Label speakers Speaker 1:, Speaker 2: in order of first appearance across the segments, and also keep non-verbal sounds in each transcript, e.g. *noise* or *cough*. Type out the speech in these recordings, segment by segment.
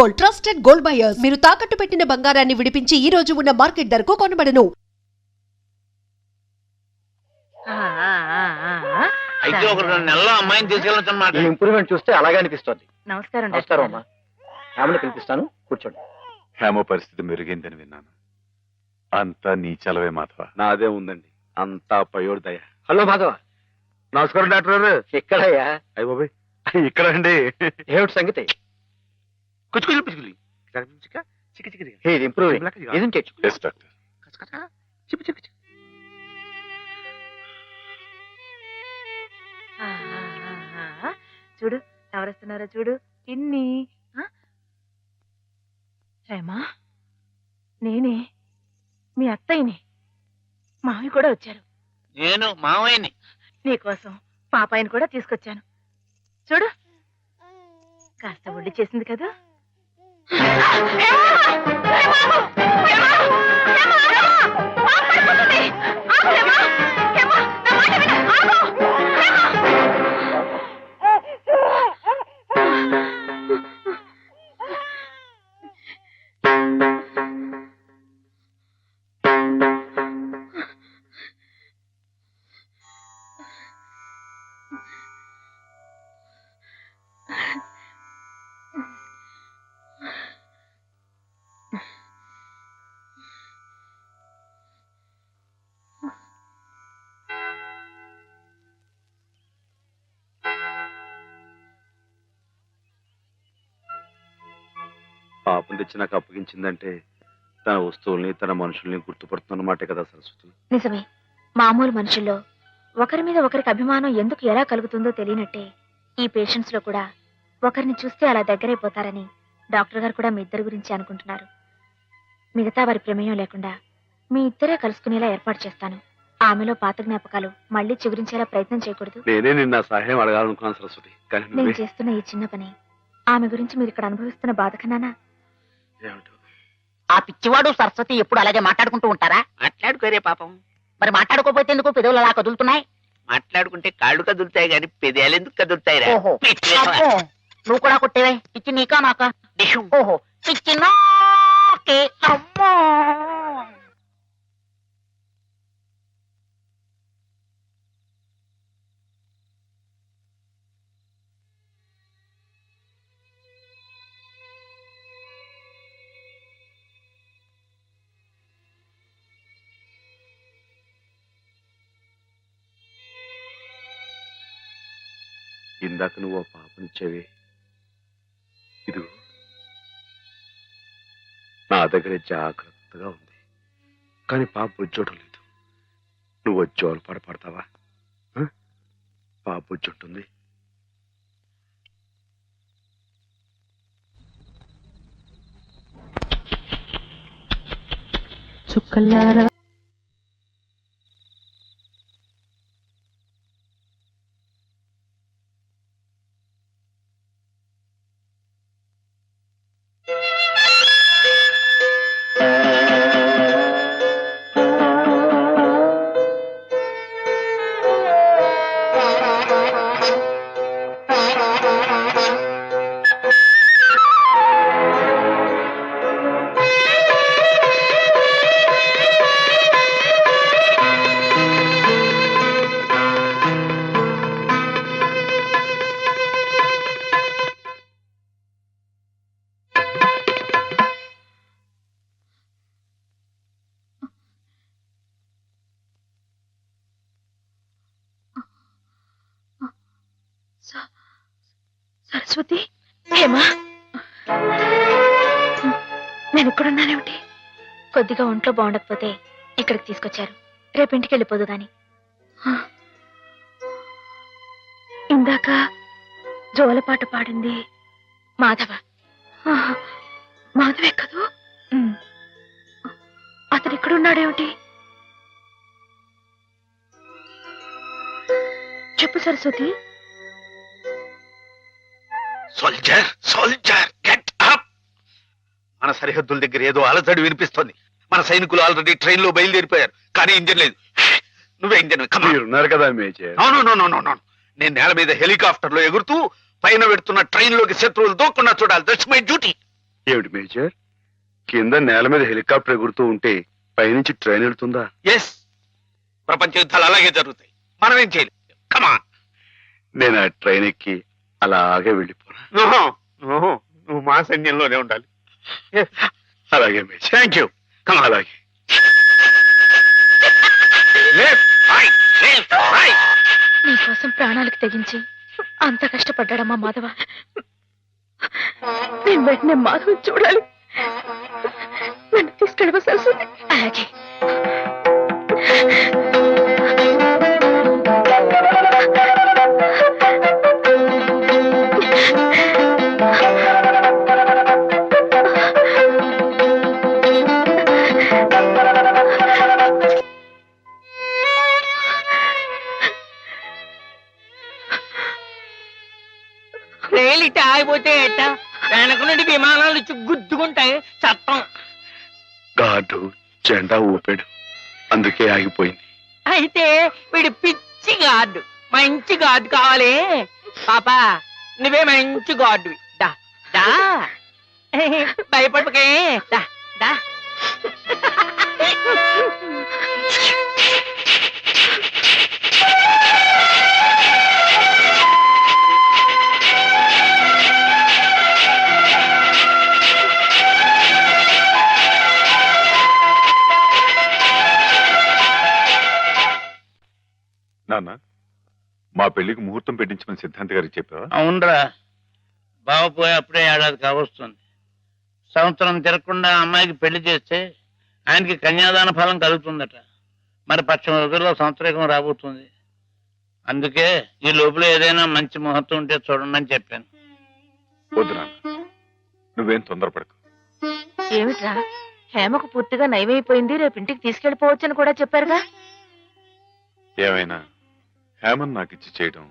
Speaker 1: Gold trusted gold buyers. మీరు తాకట్టు పెట్టిన బంగారాన్ని విడిపించి ఈ రోజు ఉన్న మార్కెట్ ధరకు కొనబడను.
Speaker 2: ఆ, ఆ, ఆ, ఆ, ఆ.
Speaker 3: అయితే ఒక రెండు నెలల్లో అమ్మాయిని తీసుకెళ్ళచ్చు అన్నమాట.
Speaker 4: ఈ ఇంప్రూవ్మెంట్ చూస్తే అలాగే అనిపిస్తుంది.
Speaker 2: నమస్కారం
Speaker 4: నమస్కారం. అమ్మా. ఆమెను పిలిపిస్తాను. కూర్చోండి.
Speaker 5: హేమ పరిస్థితి మెరుగైందని విన్నాను. అంతా నీ చలవే మాధవ.
Speaker 6: నాదే ఉందండి. అంతా పయోడు దయ.
Speaker 4: హలో మాధవ.
Speaker 6: నమస్కారం డాక్టర్ గారు.
Speaker 4: ఎక్కడయ్యా?
Speaker 6: అయ్య బాబాయ్. ఇక్కడ అండి
Speaker 4: ఏమిటి సంగతి?
Speaker 6: కుచ్చుకులు పిచ్చుకులు. చిక్క చిక్క
Speaker 4: హే ఇంప్రూవింగ్
Speaker 2: ఆ, ఆ. చూడు ఎవరొస్తున్నారో చూడు? ఇన్ని ఆ? హేమా నేనే మీ అత్తయ్యని మావి కూడా వచ్చారు.
Speaker 3: నేను మావయ్యని
Speaker 2: నీకోసం పాపాయిని కూడా తీసుకొచ్చాను. చూడు కాస్త ఒళ్ళు చేసింది కదా?
Speaker 6: ఏమా పాపం తెచ్చి నాకు అప్పగించిందంటే తన వస్తువుల్ని తన మనుషుల్ని గుర్తుపడుతున్నమాటే కదా సరస్వతి?
Speaker 7: నిజమే. మామూలు మనుషుల్లో ఒకరి మీద ఒకరికి అభిమానం ఎందుకు ఎలా కలుగుతుందో తెలియనట్టే ఈ పేషెంట్స్లో కూడా ఒకరిని చూస్తే అలా దగ్గరైపోతారని డాక్టర్ గారు కూడా మీ ఇద్దరి గురించి అనుకుంటున్నారు. మిగతా వారి ప్రమేయం లేకుండా మీ ఇద్దరే కలుసుకునేలా ఏర్పాటు చేస్తాను. ఆమెలో పాత జ్ఞాపకాలు మళ్ళీ చిగురించేలా ప్రయత్నం చేయకూడదు.
Speaker 6: నేనే నిన్న సహాయం అడగాలనుకున్నాను సరస్వతి.
Speaker 7: నేను చేస్తున్న ఈ చిన్న పని ఆమె గురించి మీరు ఇక్కడ అనుభవిస్తున్న బాధ కన్నానా?
Speaker 8: ఆ పిచ్చివాడు సరస్వతి ఎప్పుడు అలాగే మాట్లాడుకుంటూ ఉంటారా?
Speaker 3: మాట్లాడుకోరే పాపం.
Speaker 8: మరి మాట్లాడుకోపోతే ఎందుకు పెదవులు అలా కదులుతున్నాయి?
Speaker 3: మాట్లాడుకుంటే కాళ్ళు కదులుతాయి కానీ పెదాలు ఎందుకు కదులుతాయి
Speaker 8: ఓహో. అబ్బో, నువ్వు కూడా కొట్టేవే? పిచ్చి నీకా నాకా ఓహో. పిచ్చి నాకే. అమ్మో.
Speaker 6: ఇందాక నువ్వు ఆ పాపనిచ్చావే ఇది నా దగ్గర జాగ్రత్తగా ఉంది. కానీ పాప బుజ్జోటం లేదు. నువ్వు వచ్చి పడపడతావా పడతావా? ఆ? పాప బుజ్జుంటుంది
Speaker 7: సరస్వతి హేమా? నేను ఇక్కడున్నానేమిటి కొద్దిగా ఒంట్లో బాగుండకపోతే ఇక్కడికి తీసుకొచ్చారు. రేపు ఇంటికి వెళ్ళిపోదు గాని. ఇందాక జోలపాట పాడింది మాధవ. మాధవే కదూ. అతను ఇక్కడున్నాడేమిటి చెప్పు Saraswati.
Speaker 3: Soldier soldier get up మన సరిహద్దుల దగ్గర ఏదో అలజడి వినిపిస్తోంది. మన సైనికులు ఆల్రెడీ ట్రైన్లో బయలుదేరిపోయారు కానీ ఇంజన్ లేదు. నువ్వే ఇంజన్
Speaker 6: మీరున్నారు కదా మేజర్.
Speaker 3: నేను నేల మీద హెలికాప్టర్లో ఎగురుతూ పైన పెడుతున్న ట్రైన్లోకి శత్రువులు దూకుండా చూడాలి. దట్స్ మై డ్యూటీ
Speaker 6: ఏమిటి మేజర్? కింద నేల మీద హెలికాప్టర్ ఎగురుతూ ఉంటే పైనుంచి ట్రైన్ వెళ్తుందా?
Speaker 3: ఎస్ ప్రపంచ యుద్ధాలు అలాగే జరుగుతాయి. మనం ఏం చేయలేం కమాన్
Speaker 6: నేను ఆ ట్రైన్ ఎక్కి అలాగే వెళ్ళిపోనా.
Speaker 3: నువ్వు మా సైన్యంలోనే ఉండాలి.
Speaker 6: అలాగే మేజర్
Speaker 3: థ్యాంక్ యూ.
Speaker 6: అలాగే.
Speaker 7: నీకోసం ప్రాణాలకు తెగించి అంత కష్టపడ్డాడమ్మా మాధవ. నేను వెంటనే మాధవ చూడాలి. నన్ను తీసుకెళ్ళవ సరస్వతి అలాగే.
Speaker 8: రైలు ఇట్ట ఆగిపోతే ఎట్ట? వెనక నుండి విమానాలు వచ్చి గుద్దుకుంటాయి. చట్టం
Speaker 6: గార్డు జెండా ఊపాడు. అందుకే ఆగిపోయింది.
Speaker 8: అయితే వీడు పిచ్చి గార్డు మంచి గార్డు కావాలి. పాపా నువ్వే మంచి గార్డువి దా దా. *laughs* భయపడకే దా దా.
Speaker 5: నాన్న మా పెళ్ళికి ముహూర్తం పెట్టించమని సిద్ధాంత్ గారికి చెప్పావా?
Speaker 9: అవునరా. బావ పోయి అప్పుడే ఏడాది కావస్తుంది సంవత్సరం తిరగకుండా అమ్మాయికి పెళ్ళి చేస్తే ఆయనకి కన్యాదాన ఫలం కలుగుతుందట. మరి పక్షం రోజుల్లో సంవత్సరం రాబోతుంది. అందుకే ఈ లోపల ఏదైనా మంచి ముహూర్తం ఉంటే చూడండి అని చెప్పాను.
Speaker 5: వద్దు నాన్న. నువ్వేం తొందరపడకు.
Speaker 2: ఏమిట్రా? హేమకు పూర్తిగా నయమైపోయింది రేపు ఇంటికి తీసుకెళ్ళిపోవచ్చని కూడా చెప్పారుగా.
Speaker 5: ఏమైనా? హేమన్ నాకు ఇచ్చి చేయడం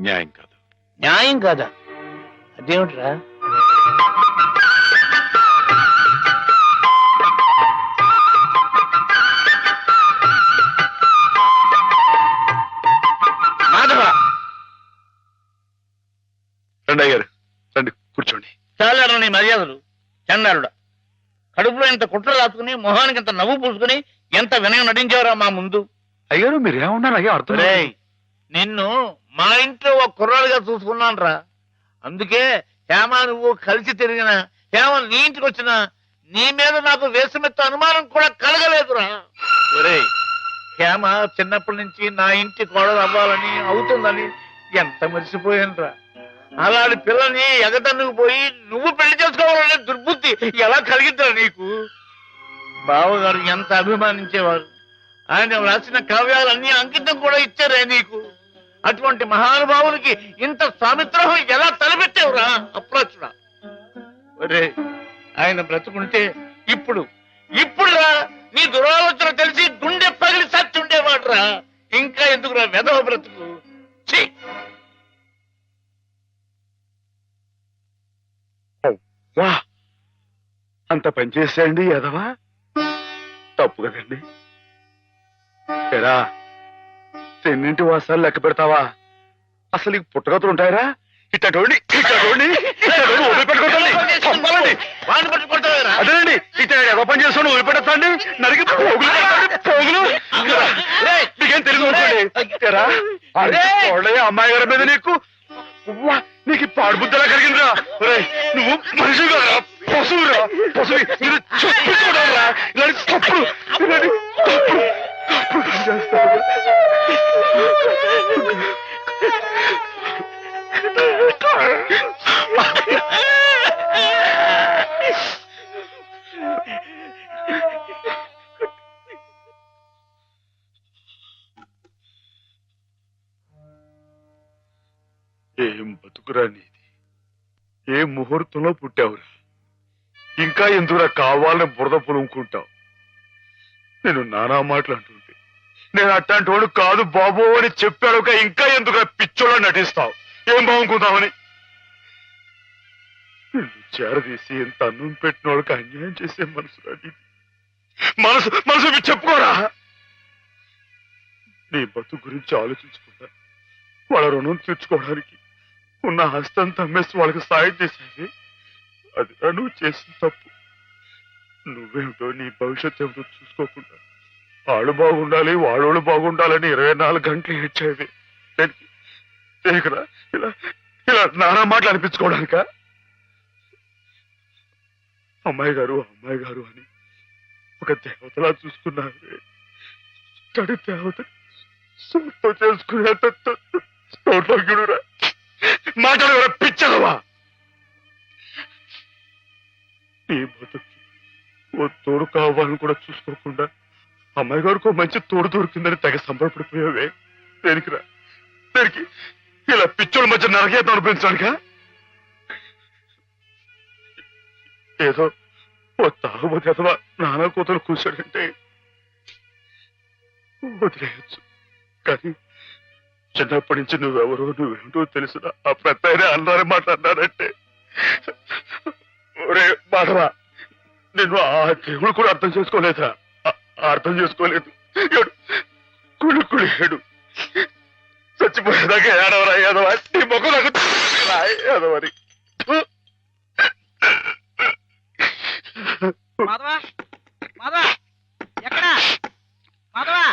Speaker 5: న్యాయం కాదు.
Speaker 9: న్యాయం కాదా? అదేమిట్రా? మాధవ!
Speaker 6: రండి అయ్యారు రండి కూర్చోండి.
Speaker 9: చాలారా నీ మర్యాదలు చండాలుడా. కడుపులో ఇంత కుట్ర రాసుకుని మొహానికి ఇంత నవ్వు పూసుకుని ఎంత వినయం నటించావురా మా ముందు?
Speaker 6: అయ్యారు మీరు ఏమన్నారు అయ్యా అర్థం.
Speaker 9: రేయ్, నిన్ను మా ఇంట్లో ఒక కుర్రాడుగా చూసుకున్నాను రా అందుకే హేమ నువ్వు కలిసి తిరిగిన హేమ నీ ఇంటికి వచ్చిన నీ మీద నాకు వేసమెత్త అనుమానం కూడా కలగలేదురా. ఒరేయ్ హేమ చిన్నప్పటి నుంచి నా ఇంటి కోడలు అవ్వాలని అవుతుందని ఎంత మర్చిపోయానురా. అలాంటి పిల్లని ఎగతన్నుకు పోయి నువ్వు పెళ్ళి చేసుకోవాలనే దుర్బుద్ధి ఎలా కలిగిందిరా నీకు? బావగారు ఎంత అభిమానించేవారు. ఆయన రాసిన కావ్యాలన్నీ అంకితం కూడా ఇచ్చారే నీకు? అటువంటి మహానుభావునికి ఇంత స్వామిత్రహం ఎలా తలపెట్టావురా? అప్రోచుడా. ఒరే ఆయన బ్రతుకుంటే ఇప్పుడు ఇప్పుడురా నీ దురాలోచన తెలిసి గుండె పగిలి సచ్చి ఉండేవాడురా ఇంకా ఎందుకురా వెధవ బ్రతుకు? ఛీ!
Speaker 6: వా! అంత పని చేసేయండి ఎదవా తప్పు కదండి ఎరా తెన్నింటి వాసాలు లెక్క పెడతావా? అసలు ఈ పుట్టగతులు ఉంటాయరా?
Speaker 9: పట్టి కొడతావేరా?
Speaker 6: అదేనండి ఇట్ట ఏదో పని చేసుకుని వదిలిపెట్టండి నరికి పోగులు పోగులు! నీకేం తెలియదు అనుకోండి అమ్మాయి గారి మీద నీకు నీకు ఈ పాడుబుద్ధలా కలిగిందిరా. నువ్వు మనిషి కాదురా పశువురా పశువు. చెప్పుకోవడంరా ఇలాంటి తప్పుడు ఇలాంటి తప్పుడు ఏం బతుకురా నీది? ఏ ముహూర్తంలో పుట్టావురా? ఇంకా ఎందుకురా కావాలని బురద పులుముకుంటావు? నేను నానా మాటలు నేను అట్లాంటి వాడు కాదు బాబు అని చెప్పాడు ఇంకా ఎందుకు పిచ్చోళ్ళ నటిస్తావు? ఏం బాగుంకుందామని చేరదీసి ఎంత అన్నం పెట్టిన వాళ్ళకి అన్యాయం చేసే మనసు మనసు మనసు చెప్పుకోరా? నీ బతుకు గురించి ఆలోచించుకుంటా వాళ్ళ రుణం తీర్చుకోవడానికి ఉన్న హస్తం తమ్మేసి వాళ్ళకి సాయం చేసేది అది నువ్వు చేసిన తప్పు. నువ్వేమిటో నీ భవిష్యత్తు ఏమిటో చూసుకోకుండా వాళ్ళు బాగుండాలి వాడోళ్ళు బాగుండాలని ఇరవై నాలుగు గంటలు ఇచ్చేది దేనికరా ఇలా ఇలా నానా మాటలు అనిపించుకోవడానిక? అమ్మాయి గారు అమ్మాయి గారు అని ఒక దేవతలా చూస్తున్నారు. తడి దేవత సొంతం చేసుకునే స్తోత్రజ్ఞుడురా మాటలు కూడా పిచ్చదవా నీ బతుకు ఓ తోడు కావాలని కూడా చూసుకోకుండా అమ్మాయి గారికి మంచి తోడు దొరికిందని తెగ సంబరపడిపోయావే. దేనికిరా? దేనికి? ఇలా పిచ్చోళ్ళ మధ్య నరకేతం అనిపించడానిక ఏదో ఓ తాగుబోతే అథవా నానా కూతురు కూర్చోడంటే వదిలేయచ్చు. కానీ చిన్నప్పటి నుంచి నువ్వెవరో నువ్వేంటో తెలిసిన ఆ ప్రతి ఆయన అన్నారే మాట్లాడినారంటే ఒరే మాధవ! నేను ఆ దేవుడు కూడా అర్థం చేసుకోలేదా అర్థం చేసుకోలేదు. ఏడు కుళ్ళు కుళ్ళు ఏడు. చచ్చిపోయేదాకా ఏడవరా ఏదవా నీ మొక్క నాకు తెలియదురా,
Speaker 8: మాధవా మాధవా ఎక్కడా? మాధవా.